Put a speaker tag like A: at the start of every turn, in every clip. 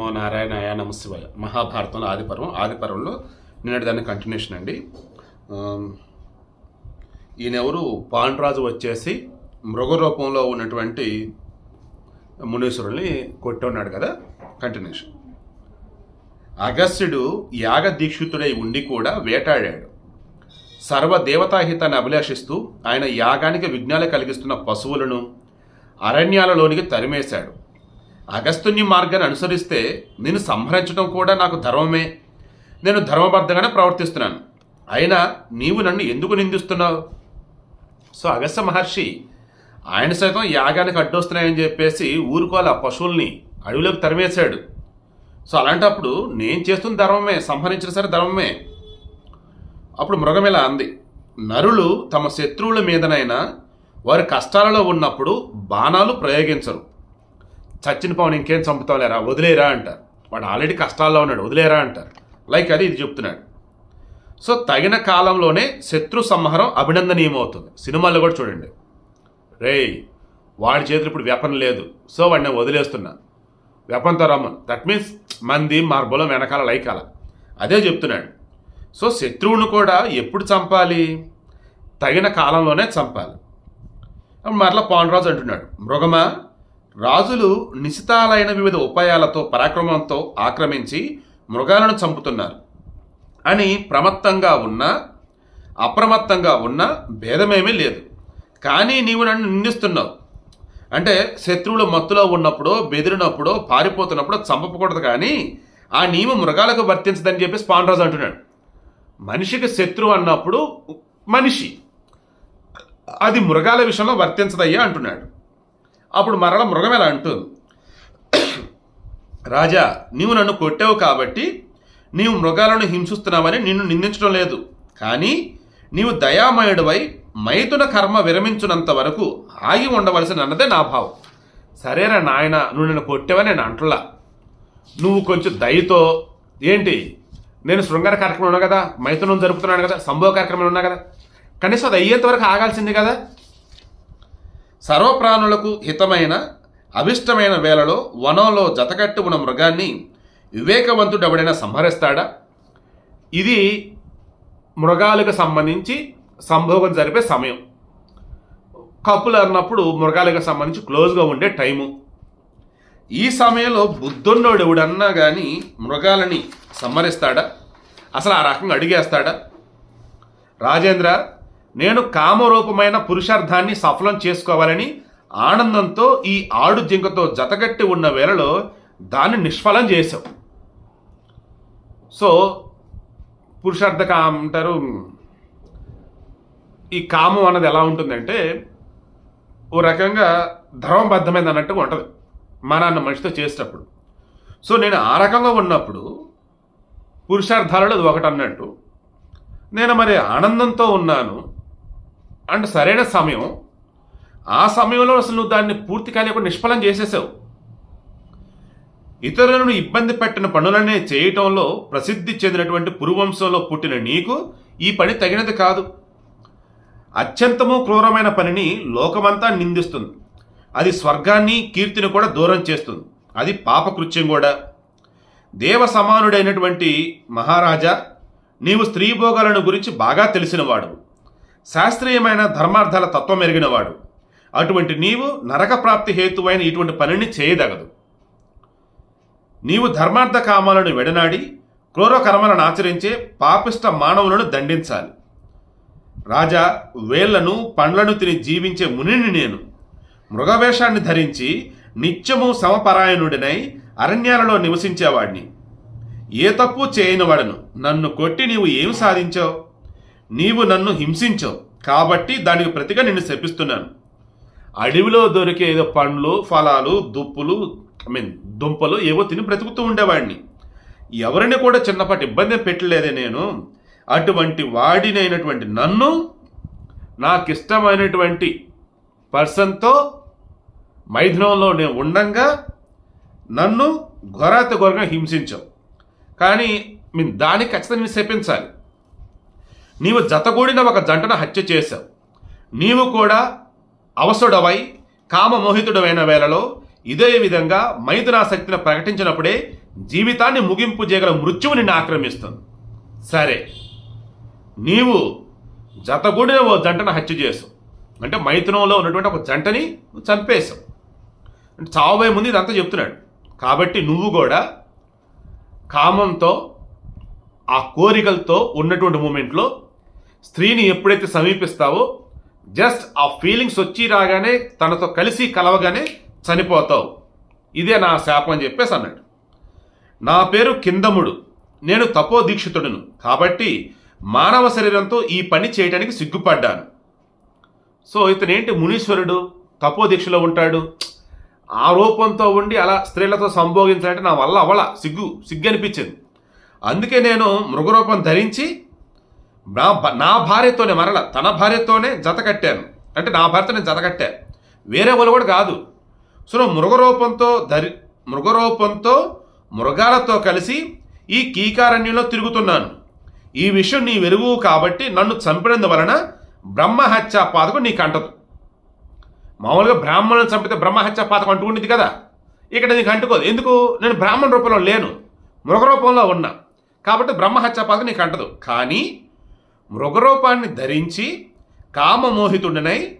A: నమో నారాయణాయ నమ శివాయ. మహాభారతంలో ఆదిపర్వం. ఆదిపర్వంలో నిన్నటి దాన్ని కంటిన్యూషన్ అండి. ఈయనెవరు? పాండ్రాజు వచ్చేసి మృగ రూపంలో ఉన్నటువంటి మునీశ్వరుల్ని కొట్టి ఉన్నాడు కదా. కంటిన్యూషన్ అగస్త్యుడు యాగ దీక్షితుడై ఉండి కూడా వేటాడాడు. సర్వ దేవతాహితాన్ని అభిలాషిస్తూ ఆయన యాగానికి విఘ్నాలు కలిగిస్తున్న పశువులను అరణ్యాలలోనికి తరిమేశాడు. అగస్తుని మార్గాన్ని అనుసరిస్తే నేను సంహరించడం కూడా నాకు ధర్మమే. నేను ధర్మబద్ధంగానే ప్రవర్తిస్తున్నాను. అయినా నీవు నన్ను ఎందుకు నిందిస్తున్నావు? సో అగస్త్య మహర్షి ఆయన సైతం యాగానికి అడ్డొస్తున్నాయని చెప్పేసి ఊరుకోవాలి ఆ పశువుల్ని అడవిలోకి తరిమేశాడు. సో అలాంటప్పుడు నేను చేస్తున్న ధర్మమే సంహరించిన సరే ధర్మమే. అప్పుడు మృగం ఇలా అంది? నరులు తమ శత్రువుల మీదనైనా వారి కష్టాలలో ఉన్నప్పుడు బాణాలు ప్రయోగించరు. చచ్చిన పవన్ ఇంకేం చంపుతావులేరా? వదిలేరా అంటారు. వాడు ఆల్రెడీ కష్టాల్లో ఉన్నాడు వదిలేరా అంటారు. లైక్ అది ఇది చెప్తున్నాడు. సో తగిన కాలంలోనే శత్రు సంహారం అభినందనీయమవుతుంది. సినిమాల్లో కూడా చూడండి. రేయ్ వాడి చేతులు ఇప్పుడు వెపన్ లేదు. సో వాడిని నేను వదిలేస్తున్నా. వెపన్తో రమ్మను. దట్ మీన్స్ మంది మార్బలం వెనకాల లైకాల. అదే చెప్తున్నాడు. సో శత్రువును కూడా ఎప్పుడు చంపాలి? తగిన కాలంలోనే చంపాలి. మరలా పాండరాజు అంటున్నాడు. మృగమా? రాజులు నిశితాలైన వివిధ ఉపాయాలతో పరాక్రమంతో ఆక్రమించి మృగాలను చంపుతున్నారు. అని ప్రమత్తంగా ఉన్నా అప్రమత్తంగా ఉన్నా భేదమేమీ లేదు. కానీ నీవు నన్ను నిందిస్తున్నావు. అంటే శత్రువులు మత్తులో ఉన్నప్పుడు బెదిరినప్పుడు పారిపోతున్నప్పుడు చంపకూడదు కానీ ఆ నియమం మృగాలకు వర్తించదని చెప్పి పాండరాజు అంటున్నాడు. మనిషికి శత్రువు అన్నప్పుడు మనిషి. అది మృగాల విషయంలో వర్తించదయ్యా అంటున్నాడు. అప్పుడు మరల మృగం ఎలా అంటుంది? రాజా నీవు నన్ను కొట్టావు కాబట్టి నీవు మృగాలను హింసిస్తున్నావని నిన్ను నిందించడం లేదు. కానీ నీవు దయామయుడివై మైథున కర్మ విరమించున్నంత వరకు ఆగి ఉండవలసిన అన్నదే నా భావం. సరేరా నాయన నువ్వు నన్ను కొట్టావని నేను అంటులా నువ్వు కొంచెం దయతో ఏంటి? నేను శృంగార కార్యక్రమం ఉన్నా కదా మైథునం జరుపుతున్నాను కదా సంభవ కార్యక్రమం ఉన్నా కదా. కనీసం అది అయ్యేంత వరకు ఆగాల్సింది కదా. సర్వప్రాణులకు హితమైన అభిష్టమైన వేళలో వనంలో జతకట్టు ఉన్న మృగాన్ని వివేకవంతుడు ఎవడైనా సంహరిస్తాడా? ఇది మృగాలకు సంబంధించి సంభోగం జరిపే సమయం. కప్పులు అన్నప్పుడు మృగాలకు సంబంధించి క్లోజ్గా ఉండే టైము. ఈ సమయంలో బుద్ధున్నోడు ఎవడన్నా కానీ మృగాలని సంహరిస్తాడా? అసలు ఆ రకంగా అడిగేస్తాడా? రాజేంద్ర నేను కామరూపమైన పురుషార్థాన్ని సఫలం చేసుకోవాలని ఆనందంతో ఈ ఆడు జింకతో జతగట్టి ఉన్న వేళలో దాన్ని నిష్ఫలం చేశావు. సో పురుషార్థ అంటారు ఈ కామం అన్నది ఎలా ఉంటుందంటే ఓ రకంగా ధర్మబద్ధమైన అన్నట్టుగా ఉంటుంది మా నాన్న మనిషితో చేసేటప్పుడు. సో నేను ఆ రకంగా ఉన్నప్పుడు పురుషార్థాలలో అది ఒకటి అన్నట్టు నేను మరి ఆనందంతో ఉన్నాను అండ్ సరైన సమయం. ఆ సమయంలో అసలు నువ్వు దాన్ని పూర్తి కాలేకుండా నిష్ఫలం చేసేసావు. ఇతరులను ఇబ్బంది పెట్టిన పనులనే చేయటంలో ప్రసిద్ధి చెందినటువంటి పురువంశంలో పుట్టిన నీకు ఈ పని తగినది కాదు. అత్యంతము క్రూరమైన పనిని లోకమంతా నిందిస్తుంది. అది స్వర్గాన్ని కీర్తిని కూడా దూరం చేస్తుంది. అది పాపకృత్యం కూడా. దేవ సమానుడైనటువంటి మహారాజా నీవు స్త్రీ భోగాలను గురించి బాగా తెలిసినవాడు. శాస్త్రీయమైన ధర్మార్థాల తత్వం ఎరిగినవాడు. అటువంటి నీవు నరక ప్రాప్తి హేతువైన ఇటువంటి పనిని చేయదగదు. నీవు ధర్మార్థ కామాలను వెడనాడి క్రూరకర్మలను ఆచరించే పాపిష్ట మానవులను దండించాలి. రాజా వేళ్ళను పండ్లను తిని జీవించే మునిని నేను. మృగవేషాన్ని ధరించి నిత్యము సమపరాయణుడినై అరణ్యాలలో నివసించేవాడిని ఏ తప్పు చేయనివాడను? నన్ను కొట్టి నీవు ఏమి సాధించావు? నీవు నన్ను హింసించావు. కాబట్టి దానికి ప్రతిగా నిన్ను శపిస్తున్నాను. అడవిలో దొరికే ఏదో పండ్లు ఫలాలు దుప్పులు ఐ మీన్ దుంపలు ఏవో తిని బ్రతుకుతూ ఉండేవాడిని. ఎవరిని కూడా చిన్నపాటి ఇబ్బంది పెట్టలేదే నేను. అటువంటి వాడినైనటువంటి నన్ను నాకు ఇష్టమైనటువంటి పర్సన్తో మైథునంలో నేను ఉండంగా నన్ను ఘోరాత ఘోరంగా హింసించావు. కానీ మీ దానికి ఖచ్చితంగా శపించాలి. నీవు జతగూడిన ఒక జంటను హత్య చేశావు. నీవు కూడా అవసుడవై కామమోహితుడమైన వేళలో ఇదే విధంగా మైథునాశక్తిని ప్రకటించినప్పుడే జీవితాన్ని ముగింపు చేయగల మృత్యువు నిన్ను ఆక్రమిస్తుంది. సరే నీవు జతగూడిన ఓ జంటను హత్య చేసావు అంటే మైథునంలో ఉన్నటువంటి ఒక జంటని చంపేశావు. అంటే చావబోయే ముందు ఇదంతా చెప్తున్నాడు. కాబట్టి నువ్వు కూడా కామంతో ఆ కోరికలతో ఉన్నటువంటి మూమెంట్లో స్త్రీని ఎప్పుడైతే సమీపిస్తావో జస్ట్ ఆ ఫీలింగ్స్ వచ్చి రాగానే తనతో కలిసి కలవగానే చనిపోతావు. ఇదే నా శాపం అని చెప్పేసి అన్నాడు. నా పేరు కిందముడు నేను తపో దీక్షితుడును కాబట్టి మానవ శరీరంతో ఈ పని చేయడానికి సిగ్గుపడ్డాను. సో ఇతనేంటి మునీశ్వరుడు తపో దీక్షలో ఉంటాడు ఆ రూపంతో ఉండి అలా స్త్రీలతో సంభోగించాలంటే నా వల్ల అవల సిగ్గు సిగ్గు అనిపించింది అందుకే నేను మృగరూపం ధరించి నా నా భార్యతోనే మరల తన భార్యతోనే జత కట్టాను. అంటే నా భార్యతోనే నేను జత కట్టాను వేరే వాళ్ళు కూడా కాదు. సో మృగరూపంతో ధరి మృగరూపంతో మృగాలతో కలిసి ఈ కీకారణ్యంలో తిరుగుతున్నాను. ఈ విషయం నీ వెరుగు కాబట్టి నన్ను చంపినందువలన బ్రహ్మహత్య పాతకు నీకు అంటదు. మామూలుగా బ్రాహ్మణులను చంపితే బ్రహ్మహత్య పాతకు అంటుకుంటుంది కదా? ఇక్కడ నీకు అంటుకోదు. ఎందుకు? నేను బ్రాహ్మణ రూపంలో లేను. మృగరూపంలో ఉన్నా. కాబట్టి బ్రహ్మహత్య పాతకు నీకు అంటదు. కానీ మృగరూపాన్ని ధరించి కామమోహితుడినై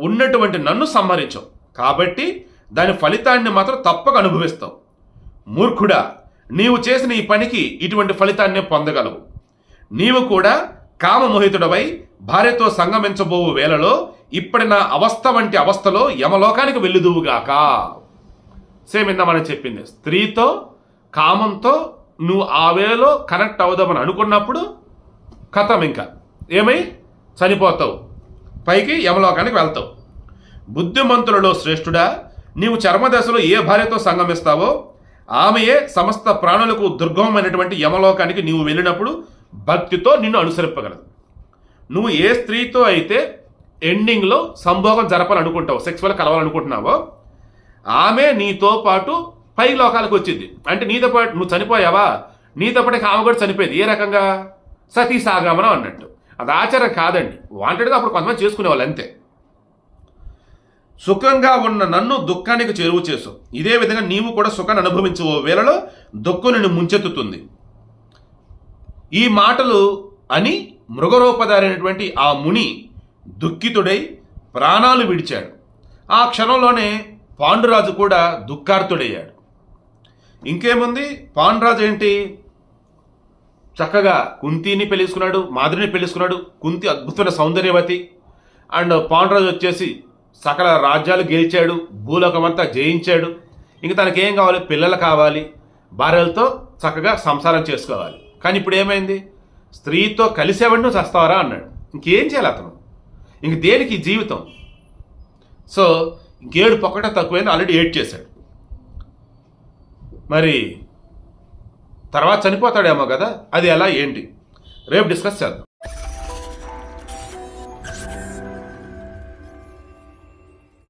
A: ఉన్నటువంటి నన్ను సంహరించవు. కాబట్టి దాని ఫలితాన్ని మాత్రం తప్పక అనుభవిస్తావు. మూర్ఖుడా నీవు చేసిన ఈ పనికి ఇటువంటి ఫలితాన్ని పొందగలవు. నీవు కూడా కామమోహితుడవై భార్యతో సంగమించబోవు వేళలో ఇప్పటి నా అవస్థ వంటి అవస్థలో యమలోకానికి వెళ్ళుదువుగాక. సేమ్ ఇందా మనం చెప్పింది. స్త్రీతో కామంతో నువ్వు ఆ వేళలో కనెక్ట్ అవుదామని అనుకున్నప్పుడు కథం ఇంకా ఏమై? చనిపోతావు. పైకి యమలోకానికి వెళ్తావు. బుద్ధిమంతులలో శ్రేష్ఠుడా నీవు చర్మదశలో ఏ భార్యతో సంగమిస్తావో ఆమెయే సమస్త ప్రాణులకు దుర్గమమైనటువంటి యమలోకానికి నీవు వెళ్ళినప్పుడు భక్తితో నిన్ను అనుసరింపగలదు. నువ్వు ఏ స్త్రీతో అయితే ఎండింగ్లో సంభోగం జరపాలనుకుంటావు సెక్స్వల్ కలవాలనుకుంటున్నావో ఆమె నీతో పాటు పై లోకాలకు వచ్చింది. అంటే నీతో పాటు నువ్వు చనిపోయావా? నీతో పాటు ఆమె కూడా చనిపోయింది. ఏ రకంగా? సతీ సాగమనం అన్నట్టు. అది ఆచారం కాదండి. వాంటెడ్గా అప్పుడు కొంతమంది చేసుకునేవాళ్ళు అంతే. సుఖంగా ఉన్న నన్ను దుఃఖానికి చేరువు చేసు. ఇదే విధంగా నీవు కూడా సుఖాన్ని అనుభవించు ఓ వేళలో దుఃఖం నిన్ను ముంచెత్తుతుంది. ఈ మాటలు అని మృగరూపధారైనటువంటి ఆ ముని దుఃఖితుడై ప్రాణాలు విడిచాడు. ఆ క్షణంలోనే పాండురాజు కూడా దుఃఖార్తుడయ్యాడు. ఇంకేముంది? పాండురాజు ఏంటి? చక్కగా కుంతిని పెళ్ళిసుకున్నాడు మాధురిని పెళ్ళిసుకున్నాడు కుంతి అద్భుతమైన సౌందర్యవతి. అండ్ పాండురాజు వచ్చేసి సకల రాజ్యాలు గెలిచాడు భూలోకమంతా జయించాడు. ఇంక తనకేం కావాలి? పిల్లలు కావాలి. భార్యలతో చక్కగా సంసారం చేసుకోవాలి. కానీ ఇప్పుడు ఏమైంది? స్త్రీతో కలిసేవాడిని నువ్వు చస్తావరా అన్నాడు. ఇంకేం చేయాలి అతను? ఇంక దేనికి? జీవితం. సో ఇంకేడు పొక్కట తక్కువైంది ఆల్రెడీ ఏడ్ చేశాడు. మరి తర్వాత చనిపోతాడేమో కదా అది ఎలా ఏంటి? రేపు డిస్కస్ చేద్దాం.